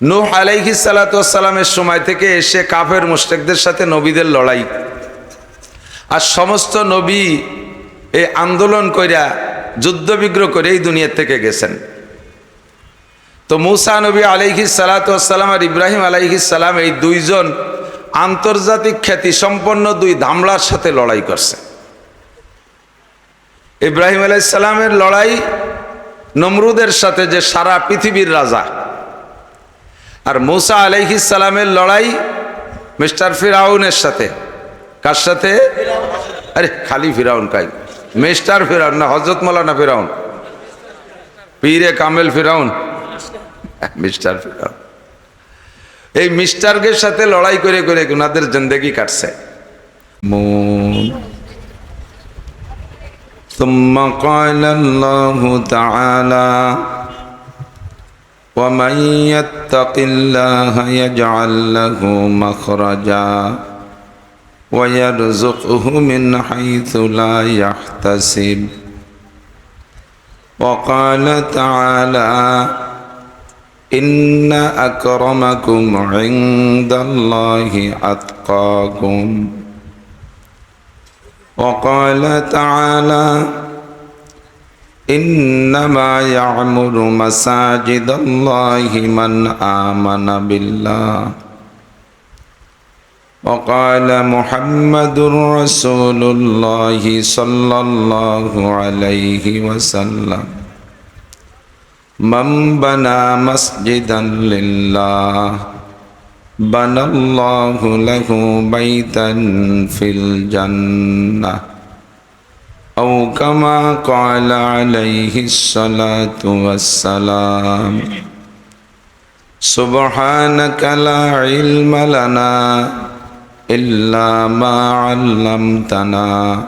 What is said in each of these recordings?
নূহ আলাইহি সালাতামের সময় থেকে এসে কাফের মুশরিকদের সাথে নবীদের লড়াই। আর সমস্ত নবী এই আন্দোলন কইরা যুদ্ধ বিগ্রহ করে এই দুনিয়ার থেকে গেছেন। তো মুসা নবী আলাইহি সালাতাম আর ইব্রাহিম আলাইহি সালাম এই দুইজন আন্তর্জাতিক খ্যাতি সম্পন্ন দুই ধামলার সাথে লড়াই করছে। ইব্রাহিম আলাইসালামের লড়াই নমরুদের সাথে যে সারা পৃথিবীর রাজা আর মুসা আলাইহিস সালামের লড়াই মিস্টার ফিরাউনের সাথে কার সাথে আরে খালি ফিরাউন কাই মিস্টার ফিরাউন না হজরত মৌলানা ফিরাউন পীরে কামেল ফিরাউন মিস্টার ফিরাউন এই মিস্টারকে সাথে লড়াই করে করে ওনাদের জিন্দগি কাটছে মুন ثم قال الله تعالى ومن يتق الله يجعل له مخرجا ويرزقه من حيث لا يحتسب وقال تعالى إن أكرمكم عند الله أتقاكم وقال تعالى إنما يعمر مساجد الله من آمن بالله وقال محمد رسول الله صلى الله عليه وسلم من بنى مسجدا لله بنى الله له بيتا في الجنة أو كما قال عليه الصلاة والسلام. سبحانك لا علم لنا إلا ما علمتنا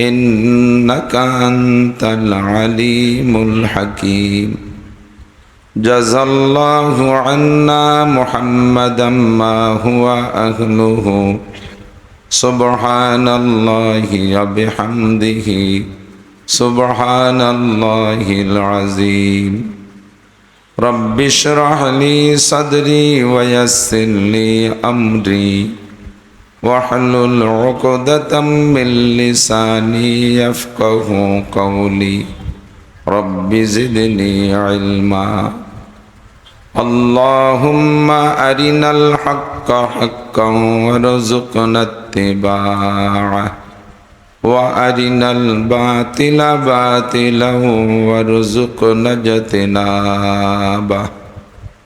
إنك أنت العليم الحكيم. جزى الله عنا محمدا ما هو أهله. سبحان الله وبحمده. سبحان الله العظيم. رب اشرح لي صدري ويسر لي أمري. واحلل عقدة من لساني يفقه قولي. رب زدني علما. اللهم أرنا الحق حقا وارزقنا اتباعه وأرنا الباطل باطلا وارزقنا اجتنابه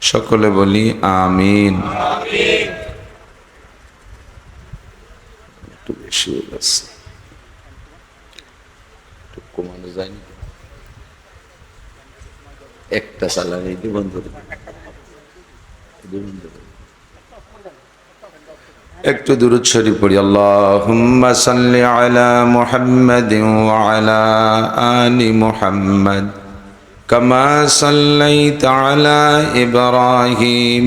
সকলে বলি আমিন একটু বেশি হয়ে যাচ্ছে একটু কমানো যায়নি একটা চালানি দিয়ে বন্ধ একটু দূরত শরীফ পড়ি, আল্লাহুম্মা সাল্লি আলা মুহাম্মাদিন ওয়া আলা আলি মুহাম্মাদ কামা সাল্লাইতা আলা ইব্রাহিম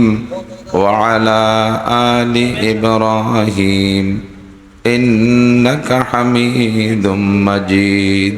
ওয়া আলা আলি ইব্রাহিম ইন্নাকা হামিদুম মাজিদ।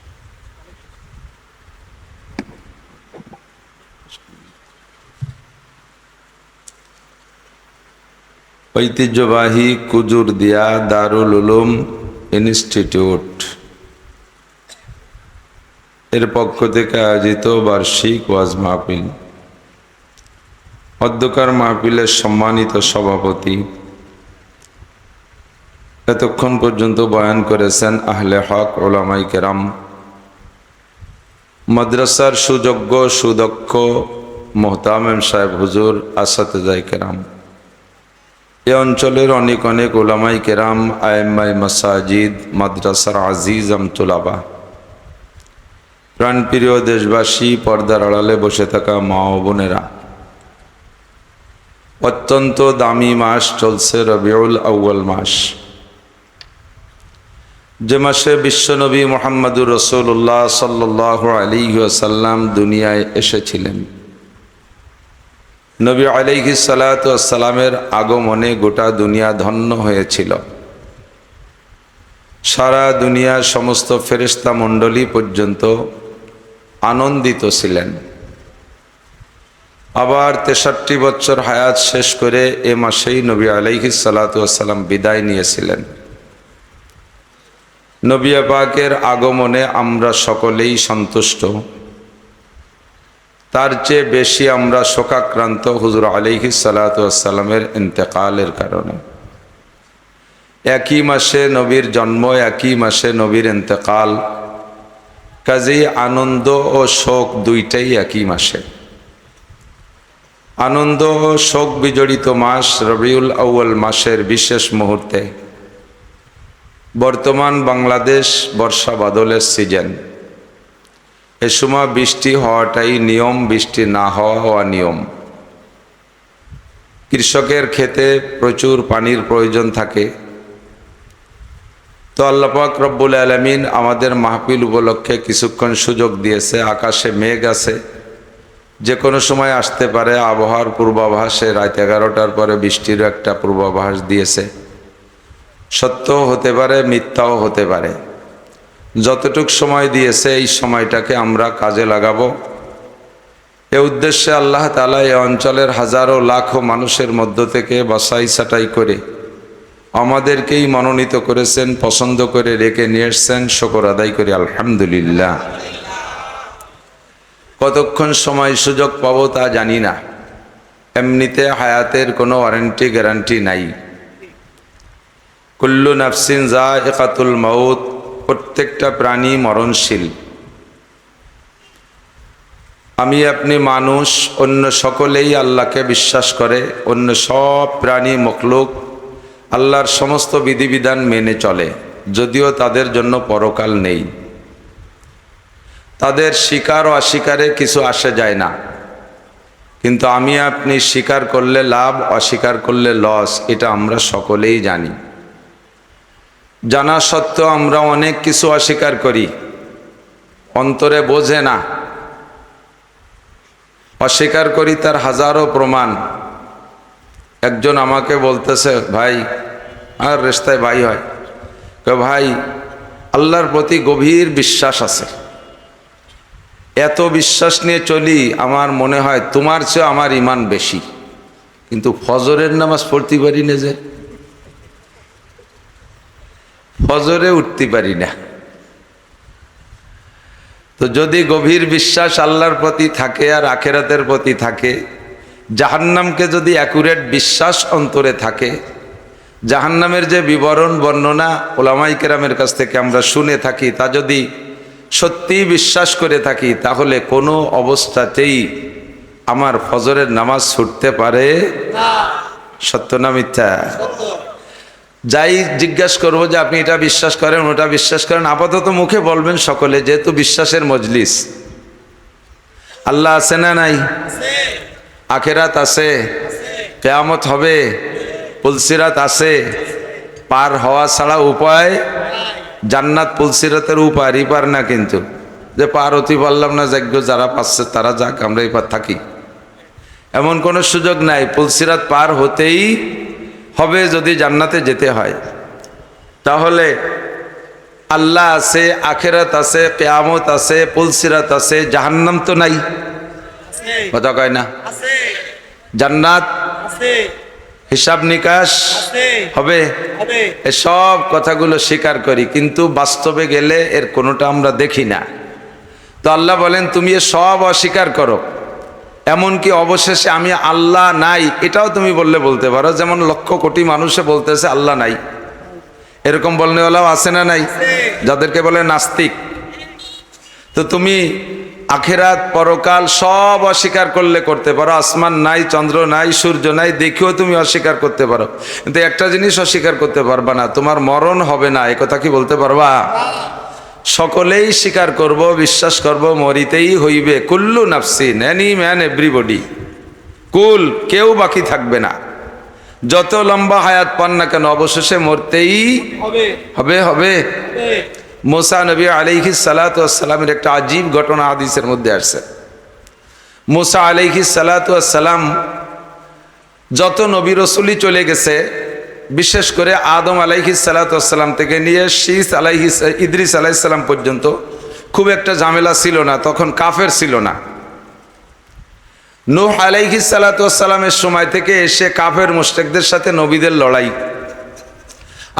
ঐতিহ্যবাহী কুজুরদিয়া দারুল উলুম ইনস্টিটিউট। এর পক্ষ থেকে আয়োজিত বার্ষিক ওয়াজ মাহফিল। অধ্যকার মাহফিলের সম্মানিত সভাপতি এতক্ষণ পর্যন্ত বয়ান করেছেন আহলে হক ওলামাই কেরাম। মাদ্রাসার সুযোগ্য সুদক্ষ মোহতামেম সাহেব হুজুর আসাতেজাই কেরাম। এ অঞ্চলের অনেক অনেক ওলামাই কেরাম আয়েমাই মাসাজিদ, মাদ্রাসার আজিজ আমতুলাবা প্রাণপ্রিয় দেশবাসী, পর্দার আড়ালে বসে থাকা মা ও বোনেরা, অত্যন্ত দামি মাস চলছে রবিউল আউ্য়াল মাস। যে মাসে বিশ্বনবী মোহাম্মদুর রসুল্লাহ সাল্লাহ আলী সাল্লাম দুনিয়ায় এসেছিলেন। নবী আলিহি সালাতামের আগমনে গোটা দুনিয়া ধন্য হয়েছিল। সারা দুনিয়ার সমস্ত ফেরিস্তা মণ্ডলী পর্যন্ত আনন্দিত ছিলেন। আবার তেষট্টি বছর হায়াত শেষ করে এ মাসেই নবী আলাইহি সালাতাম বিদায় নিয়েছিলেন। নবিয়া পাকের আগমনে আমরা সকলেই সন্তুষ্ট। তার চেয়ে বেশি আমরা শোকাক্রান্ত হুজুর আলিহি সালাতামের ইন্তেকালের কারণে। একই মাসে নবীর জন্ম, একই মাসে নবীর ইন্তেকাল। কাজেই আনন্দ ও শোক দুইটাই একই মাসে। আনন্দ ও শোক বিজড়িত মাস রবিউল আউ্য়াল মাসের বিশেষ মুহূর্তে। বর্তমান বাংলাদেশ বর্ষা বাদলের সিজন এ সময় বৃষ্টি হওয়াটাই নিয়ম, বৃষ্টি না হওয়া হওয়া নিয়ম। কৃষকের ক্ষেতে প্রচুর পানির প্রয়োজন থাকে। তো আল্লাপাক রব্বুল আলমিন আমাদের মাহফিল উপলক্ষে কিছুক্ষণ সুযোগ দিয়েছে, আকাশে মেঘ আছে। যে কোনো সময় আসতে পারে, আবহাওয়ার পূর্বাভাসে রাত এগারোটার পরে বৃষ্টিরও একটা পূর্বাভাস দিয়েছে। সত্যও হতে পারে, মিথ্যাও হতে পারে। যতটুক সময় দিয়েছে, এই সময়টাকে আমরা কাজে লাগাবো। এ উদ্দেশ্যে আল্লাহ তালা এই অঞ্চলের হাজারো লাখো মানুষের মধ্য থেকে বাসাই সাটাই করে আমাদেরকেই মনোনীত করেছেন, পছন্দ করে রেখে নিয়ে এসছেন। শকর আদায় করি, আলহামদুলিল্লাহ। কতক্ষণ সময় সুযোগ পাবো তা জানি না। এমনিতে হায়াতের কোনো ওয়ারেন্টি গ্যারান্টি নাই। কুল্লু নাফসিন জা একাতুল মাউত প্রত্যেকটা প্রাণী মরণশীল। আমি আপনি মানুষ, অন্য সকলেই আল্লাহকে বিশ্বাস করে, অন্য সব প্রাণী মখলুক, আল্লাহর সমস্ত বিধিবিধান মেনে চলে, যদিও তাদের জন্য পরকাল নেই। তাদের স্বীকার ও অস্বীকারে কিছু আসে যায় না। কিন্তু আমি আপনি স্বীকার করলে লাভ, অস্বীকার করলে লস, এটা আমরা সকলেই জানি। জানা সত্ত্বেও আমরা অনেক কিছু অস্বীকার করি। অন্তরে বোঝে না। অস্বীকার করি তার হাজারো প্রমাণ। একজন আমাকে বলতেছে, ভাই আর রেস্তায় ভাই হয়। ভাই, আল্লাহর প্রতি গভীর বিশ্বাস আছে। এত বিশ্বাস নিয়ে চলি, আমার মনে হয় তোমার চেয়ে আমার ইমান বেশি। কিন্তু ফজরের নামাজ পড়তে পারি না যে। ফজরে উঠতে পারি না। তো যদি গভীর বিশ্বাস আল্লাহর প্রতি থাকে আর আখেরাতের প্রতি থাকে জাহান্নামকে যদি অ্যাকুরেট বিশ্বাস অন্তরে থাকে জাহান্নামের যে বিবরণ বর্ণনা ওলামাই কেরামের কাছ থেকে আমরা শুনে থাকি তা যদি সত্যি বিশ্বাস করে থাকি তাহলে কোনো অবস্থাতেই আমার ফজরের নামাজ ছুটতে পারে। সত্য না মিথ্যা? যাই জিজ্ঞাসা করব যে আপনি এটা বিশ্বাস করেন, ওটা বিশ্বাস করেন, আপাতত মুখে বলবেন সকলে, যেহেতু বিশ্বাসের মজলিস। আল্লাহ আছে না নাই? আখেরাত আছে, কেয়ামত হবে, পুলসিরাত আছে, পার হওয়া ছাড়া উপায়, জান্নাত পুলসিরাতের উপার ইপার না কিন্তু। যে পার হতে পারলাম না, যাজ্ঞ যারা পাচ্ছে তারা যাক আমরা এপার থাকি। এমন কোনো সুযোগ নাই, পুলসিরাত পার হতেই হবে যদি জান্নাতে যেতে হয়। তাহলে আল্লাহ আছে আখেরাত আছে কেয়ামত আছে পুলসিরাত আছে জাহান্নাম তো নাই। কথা কয় না? জান্নাত হিসাব নিকাশ হবে। এসব কথাগুলো স্বীকার করি কিন্তু বাস্তবে গেলে এর কোনোটা আমরা দেখি না। তো আল্লাহ বলেন তুমি এ সব অস্বীকার করো। এমনকি অবশেষে আমি আল্লাহ নাই, এটাও তুমি বললে বলতে পারো, যেমন লক্ষ কোটি মানুষে বলতেছে আল্লাহ নাই। এরকম বলনেওয়ালাও আছে না নাই? যাদেরকে বলে নাস্তিক। তো তুমি আখেরাত, পরকাল সব অস্বীকার করলে করতে পারো, আসমান নাই, চন্দ্র নাই, সূর্য নাই, দেখেও তুমি অস্বীকার করতে পারো। কিন্তু একটা জিনিস অস্বীকার করতে পারবা না, তোমার মরণ হবে না কথা কি বলতে পারবা? সকলেই স্বীকার করব বিশ্বাস করব মরিতেই হইবে। কুল্লু নাফসিন এনি ম্যান এভরিবডি। কুল কেউ বাকি থাকবে না। যত লম্বা হায়াত পান না কেন অবশেষে মরতেই হবে। হবে। মোসা নবী আলাইহি সালাতামের একটা আজীব ঘটনা হাদিসের মধ্যে আসছে। মোসা আলাইহি সালাতাম যত নবী রসুলি চলে গেছে বিশেষ করে আদম আলাইহি সালাতাম থেকে নিয়ে শীস আলাইহি ইদ্রিস আলাইসাল্লাম পর্যন্ত খুব একটা ঝামেলা ছিল না, তখন কাফের ছিল না। নূহ আলাইহি সালাতামের সময় থেকে এসে কাফের মুশরিকদের সাথে নবীদের লড়াই।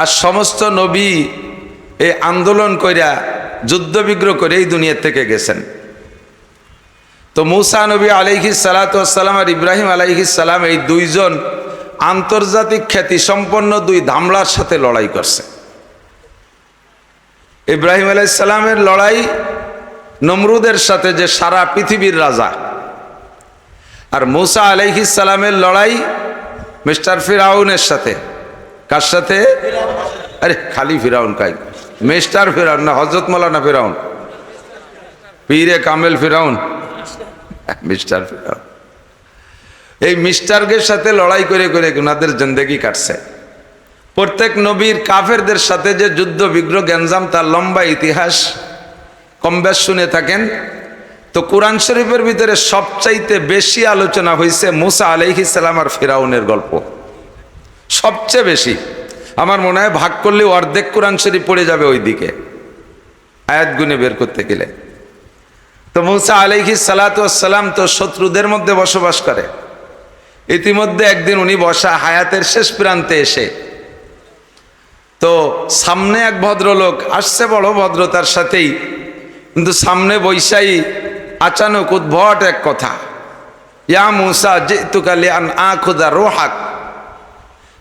আর সমস্ত নবী এই আন্দোলন কইরা যুদ্ধ বিগ্রহ করে এই দুনিয়ার থেকে গেছেন। তো মুসা নবী আলাইহি সালাতাম আর ইব্রাহিম আলাইহি সালাম এই দুইজন আন্তর্জাতিক খ্যাতি সম্পন্ন দুই ধামলার সাথে লড়াই করছে। ইব্রাহিম আলাইসালামের লড়াই নমরুদের সাথে যে সারা পৃথিবীর রাজা। আর মুসা সালামের লড়াই মিস্টার ফিরাউনের সাথে। কার সাথে? আরে খালি ফিরাউন কাই? মিস্টার ফিরাউন না হজরত মৌলানা ফিরাউন। পীরে কামেল ফিরাউন। মিস্টার ফিরাউন। এই মিস্টারদের সাথে লড়াই করে করে ওনাদের জিন্দেগি কাটছে। প্রত্যেক নবীর কাফেরদের সাথে যে যুদ্ধ বিগ্রহ গ্যাঞ্জাম, তার লম্বা ইতিহাস, কম বেশ শুনে থাকেন। তো কোরআন শরীফের ভিতরে সবচাইতে বেশি আলোচনা হয়েছে মুসা আলাইহিস সালাম আর ফিরাউনের গল্প। সবচেয়ে বেশি। আমার মনে হয় ভাগ করলে অর্ধেক কোরআন শরীফ পড়ে যাবে ওই দিকে আয়াত গুনে বের করতে গেলে। তো মুসা আলাইহি সালাতাম তো শত্রুদের মধ্যে বসবাস করে। ইতিমধ্যে একদিন উনি বসা হায়াতের শেষ প্রান্তে এসে, তো সামনে এক ভদ্রলোক আসছে, বড় ভদ্রতার সাথেই, কিন্তু সামনে বৈশাই আচানক উদ্ভট এক কথা, ইয়া মুসা যে তুকালি আন রোহাক,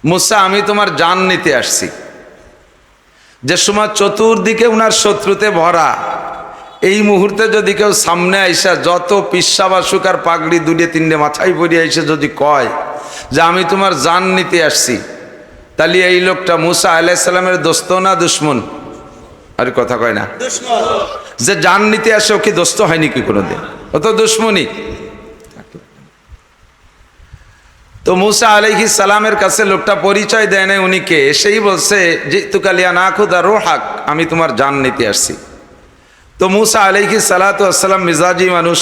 মুসা, আমি তোমার জান নিতে আসছি। যে সময় চতুর্দিকে উনার শত্রুতে ভরা এই মুহূর্তে যদি কেউ সামনে আইসা যত পিসা বা সুকার পাগড়ি দুটিয়ে তিনটে মাথায় পরিয়ে আইসে যদি কয় যে আমি তোমার জান নিতে আসছি তাহলে এই লোকটা মুসা আলাইসাল্লামের দোস্ত না দুশ্মন? আরে কথা কয় না। যে জান নিতে আসে ও কি দোস্ত হয়নি কি কোনোদিন? ও তো দুশ্মনী তো মুসা আলাইহি সালামের কাছে লোকটা পরিচয় দেয় না উনিকে এসেই বলছে যে তুকালিয়া না খুদা রোহাক আমি তোমার জান নিতে আসছি। তো মুসা আলাইহি সালাতাম মিজাজি মানুষ।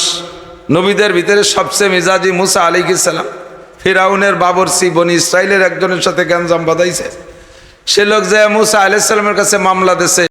নবীদের ভিতরে সবচেয়ে মিজাজি মুসা আলিকি সালাম। ফিরাউনের বাবরসি, বনি ইসরায়েলের একজনের সাথে গ্যাঞ্জাম বাঁধাইছে। সে লোক যে মুসা আলাইসালামের কাছে মামলা দেশে